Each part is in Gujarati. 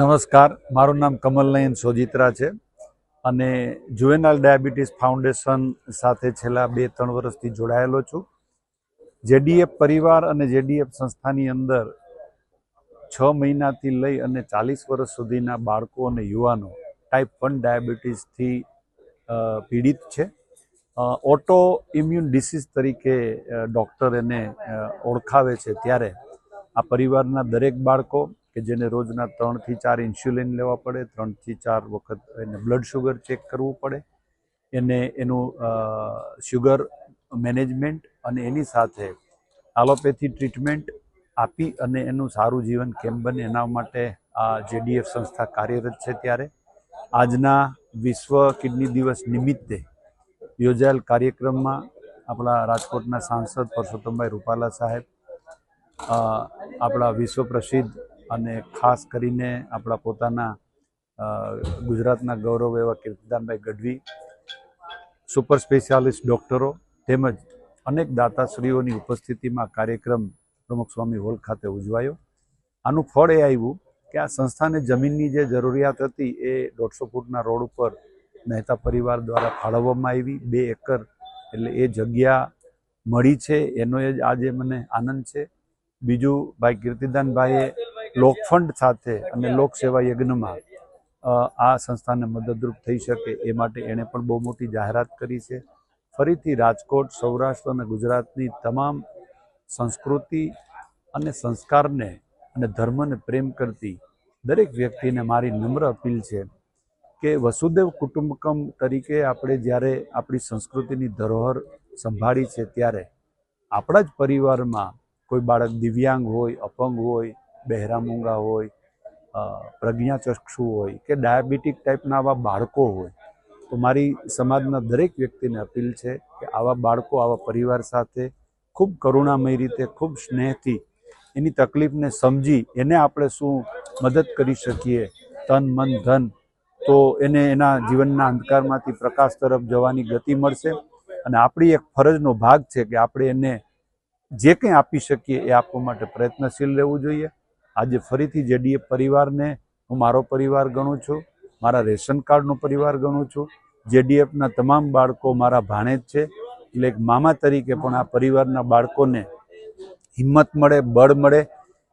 નમસ્કાર. મારું નામ કમલનયન સોજિત્રા છે અને જુવેનાલ ડાયાબિટીસ ફાઉન્ડેશન સાથે છેલ્લા બે, ત્રણ વર્ષથી જોડાયેલો છું. જેડીએફ પરિવાર અને જેડીએફ સંસ્થાની અંદર છ મહિનાથી લઈ અને ચાલીસ વર્ષ સુધીના બાળકો અને યુવાનો ટાઈપ વન ડાયાબિટીસથી પીડિત છે. ઓટો ઇમ્યુન ડિસીઝ તરીકે ડૉક્ટર એને ઓળખાવે છે ત્યારે આ પરિવારના દરેક બાળકો કે જેને રોજના ત્રણથી ચાર ઇન્સ્યુલિન લેવા પડે, ત્રણથી ચાર વખત એને બ્લડ શુગર ચેક કરવું પડે. એને એનું શુગર મેનેજમેન્ટ અને એની સાથે આલોપેથી ટ્રીટમેન્ટ આપી અને એનું સારું જીવન કેમ બને એના માટે આ જેડીએફ સંસ્થા કાર્યરત છે ત્યારે. આજના વિશ્વ કિડની દિવસ નિમિત્તે યોજાયેલ કાર્યક્રમમાં આપણા રાજકોટના સાંસદ પરસોત્તમભાઈ રૂપાલા સાહેબ આપણા વિશ્વ પ્રસિદ્ધ અને ખાસ કરીને આપણા પોતાના ગુજરાતના ગૌરવ એવા કીર્તિદાનભાઈ ગઢવી, સુપર સ્પેશિયાલિસ્ટ ડૉક્ટરો તેમજ અનેક દાતાશ્રીઓની ઉપસ્થિતિમાં કાર્યક્રમ પ્રમુખ સ્વામી હોલ ખાતે ઉજવાયો. આનું ફળ એ આવ્યું કે આ સંસ્થાને જમીનની જે જરૂરિયાત હતી એ દોઢસો ફૂટના રોડ ઉપર મહેતા પરિવાર દ્વારા ફાળવવામાં આવી. બે એકર એટલે એ જગ્યા મળી છે. એનો એ જ આજે મને આનંદ છે. બીજું, ભાઈ કીર્તિદાનભાઈએ લોકફંડ સાથે અને લોકસેવા યજ્ઞમાં આ સંસ્થાને મદદરૂપ થઈ શકે એ માટે એણે પણ બહુ મોટી જાહેરાત કરી છે. ફરીથી રાજકોટ, સૌરાષ્ટ્ર અને ગુજરાતની તમામ સંસ્કૃતિ અને સંસ્કારને અને ધર્મને પ્રેમ કરતી દરેક વ્યક્તિને મારી નમ્ર અપીલ છે કે વસુદેવ કુટુંબકમ તરીકે આપણે જ્યારે આપણી સંસ્કૃતિની ધરોહર સંભાળી છે ત્યારે આપણા જ પરિવારમાં કોઈ બાળક દિવ્યાંગ હોય, અપંગ હોય બહેરા મૂંગા હોય પ્રજ્ઞાચક્ષુ હોય કે ડાયાબિટીક ટાઈપના આવા બાળકો હોય, તો મારી સમાજના દરેક વ્યક્તિને અપીલ છે કે આવા બાળકો, આવા પરિવાર સાથે ખૂબ કરુણામય રીતે, ખૂબ સ્નેહથી એની તકલીફને સમજી એને આપણે શું મદદ કરી શકીએ, તન, મન, ધન, તો એને એના જીવનના અંધકારમાંથી પ્રકાશ તરફ જવાની ગતિ મળશે. અને આપણી એક ફરજનો ભાગ છે કે આપણે એને જે કંઈ આપી શકીએ એ આપવા માટે પ્રયત્નશીલ રહેવું જોઈએ. આજે ફરીથી જેડીએ પરિવારને હું મારો પરિવાર ગણું છું, મારા રેશન કાર્ડનો પરિવાર ગણું છું. જેડીએફના તમામ બાળકો મારા ભાણેજ છે. એટલે એક મામા તરીકે પણ આ પરિવારના બાળકોને હિંમત મળે, બળ મળે.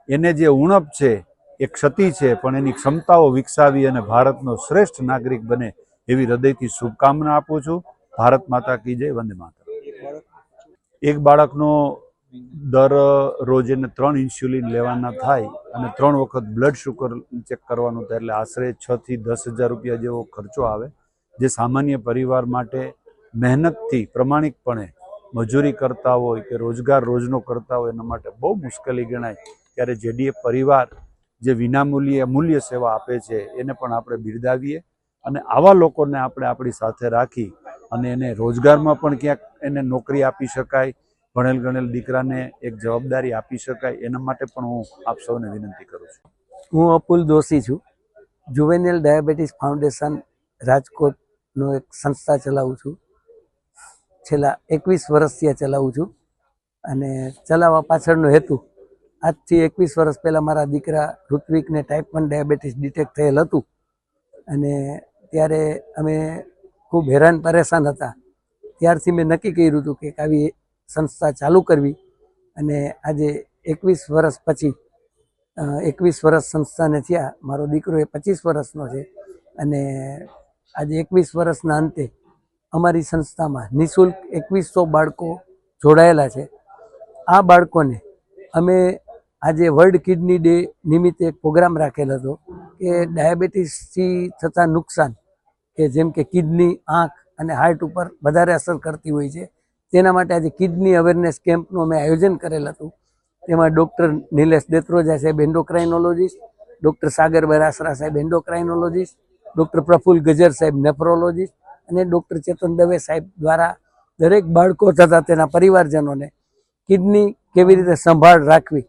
એને જે ઉણપ છે એ ક્ષતિ છે, પણ એની ક્ષમતાઓ વિકસાવી અને ભારતનો શ્રેષ્ઠ નાગરિક બને એવી હૃદયથી શુભકામના આપું છું. ભારત માતા કી જય, વંદે માતા એક બાળકનો દર રોજ એને ત્રણ ઇન્સ્યુલિન લેવાના થાય અને ત્રણ વખત બ્લડ શુગર ચેક કરવાનું થાય એટલે આશરે છ થી દસ હજાર રૂપિયા જેવો ખર્ચો આવે, જે સામાન્ય પરિવાર માટે મહેનતથી પ્રમાણિકપણે મજૂરી કરતા હોય કે રોજગાર રોજનો કરતા હોય એના માટે બહુ મુશ્કેલી ગણાય. ત્યારે જેડીએ પરિવાર જે વિનામૂલ્યે મૂલ્ય સેવા આપે છે, એને પણ આપણે બિરદાવીએ અને આવા લોકોને આપણે આપણી સાથે રાખી અને એને રોજગારમાં પણ ક્યાંક એને નોકરી આપી શકાય ભણેલ ગણેલ દીકરાને એક જવાબદારી આપી શકાય એના માટે પણ હું આપ સૌને વિનંતી કરું છું. હું અપુલ દોશી છું. જુવેનિયલ ડાયાબિટીસ ફાઉન્ડેશન રાજકોટનો એક સંસ્થા ચલાવું છું. છેલ્લા એકવીસ વર્ષથી ચલાવું છું અને ચલાવવા પાછળનો હેતુ આજથી એકવીસ વર્ષ પહેલાં મારા દીકરા ઋત્વિકને ટાઈપ વન ડાયાબિટીસ ડિટેક્ટ થયેલ હતું અને ત્યારે અમે ખૂબ હેરાન પરેશાન હતા. ત્યારથી મેં નક્કી કર્યું હતું કે આવી સંસ્થા ચાલુ કરવી અને આજે એકવીસ વર્ષ પછી એકવીસ વર્ષ સંસ્થાને થયા. મારો દીકરો એ પચીસ વર્ષનો છે અને આજે એકવીસ વર્ષના અંતે અમારી સંસ્થામાં નિઃશુલ્ક એકવીસો બાળકો જોડાયેલા છે. આ બાળકોને અમે આજે વર્લ્ડ કિડની ડે નિમિત્તે એક પ્રોગ્રામ રાખેલો હતો કે ડાયાબિટીસથી થતા નુકસાન કે જેમ કે કિડની, આંખ અને હાર્ટ ઉપર વધારે અસર કરતી હોય છે. તેના માટે આજે કિડની અવેરનેસ કેમ્પનું અમે આયોજન કરેલ હતું. તેમાં ડૉક્ટર નિલેશ દેત્રોજા સાહેબ એન્ડોક્રાઇનોલોજીસ્ટ, ડૉક્ટર સાગર બરાસરા સાહેબ એન્ડોક્રાઇનોલોજીસ્ટ, ડૉક્ટર પ્રફુલ્લ ગજર સાહેબ નેફ્રોલોજીસ્ટ અને ડૉક્ટર ચેતન દવે સાહેબ દ્વારા દરેક બાળકો તથા તેના પરિવારજનોને કિડની કેવી રીતે સંભાળ રાખવી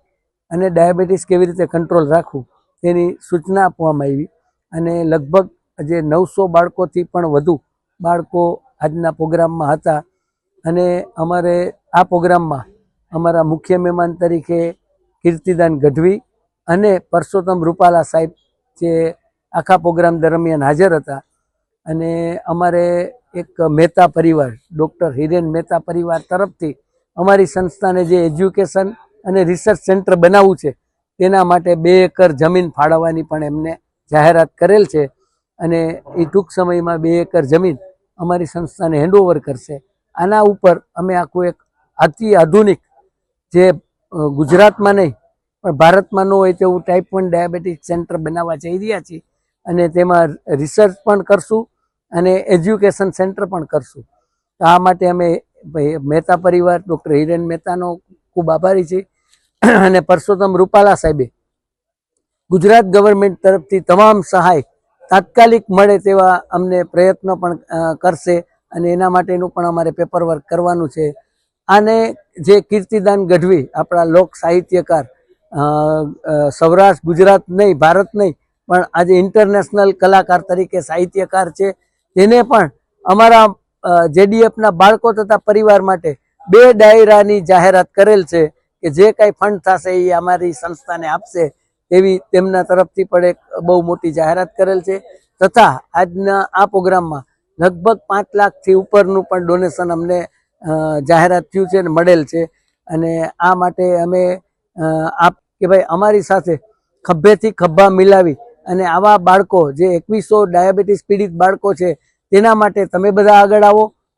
અને ડાયાબિટીસ કેવી રીતે કંટ્રોલ રાખવું તેની સૂચના આપવામાં આવી અને લગભગ આજે નવસો બાળકોથી પણ વધુ બાળકો આજના પ્રોગ્રામમાં હતા. અને અમારે આ પ્રોગ્રામમાં અમારા મુખ્ય મહેમાન તરીકે કીર્તિદાન ગઢવી અને પરસોત્તમ રૂપાલા સાહેબ જે આખા પ્રોગ્રામ દરમિયાન હાજર હતા અને અમારે એક મહેતા પરિવાર, ડૉક્ટર હિરેન મહેતા પરિવાર તરફથી અમારી સંસ્થાને જે એજ્યુકેશન અને રિસર્ચ સેન્ટર બનાવવું છે, તેના માટે બે એકર જમીન ફાળવવાની પણ એમને જાહેરાત કરેલ છે અને એ ટૂંક સમયમાં બે એકર જમીન અમારી સંસ્થાને હેન્ડઓવર કરશે. આના ઉપર અમે આખું એક અતિ આધુનિક જે ગુજરાતમાં નહીં, પણ ભારતમાં ન હોય તેવું ટાઈપ વન ડાયાબિટીસ સેન્ટર બનાવવા જઈ રહ્યા છીએ અને તેમાં રિસર્ચ પણ કરશું અને એજ્યુકેશન સેન્ટર પણ કરશું. આ માટે અમે મહેતા પરિવાર ડૉક્ટર હિરેન મહેતાનો ખૂબ આભારી છીએ અને પરસોત્તમ રૂપાલા સાહેબે ગુજરાત ગવર્મેન્ટ તરફથી તમામ સહાય તાત્કાલિક મળે તેવા અમને પ્રયત્નો પણ કરશે. અને એના માટેનું પણ અમારે પેપર વર્ક કરવાનું છે. આને જે કીર્તિદાન ગઢવી, આપણા લોક સાહિત્યકાર સૌરાષ્ટ્ર, ગુજરાત નહીં, ભારત નહીં, પણ આજે ઇન્ટરનેશનલ કલાકાર તરીકે સાહિત્યકાર છે. તેને પણ અમારા જેડીએફના બાળકો તથા પરિવાર માટે બે ડાયરાની જાહેરાત કરેલ છે કે જે કાંઈ ફંડ થશે એ અમારી સંસ્થાને આપશે એવી તેમના તરફથી પણ એક બહુ મોટી જાહેરાત કરેલ છે. તથા આજના આ પ્રોગ્રામમાં લગભગ પાંચ લાખથી ઉપરનું પણ ડોનેશન અમને જાહેરાત થયું છે અને મળેલ છે. અને આ માટે અમે આપ કે ભાઈ અમારી સાથે ખભેથી ખભા મિલાવી અને આવા બાળકો, જે એકવીસો ડાયાબિટીસ પીડિત બાળકો છે, તેના માટે તમે બધા આગળ આવો.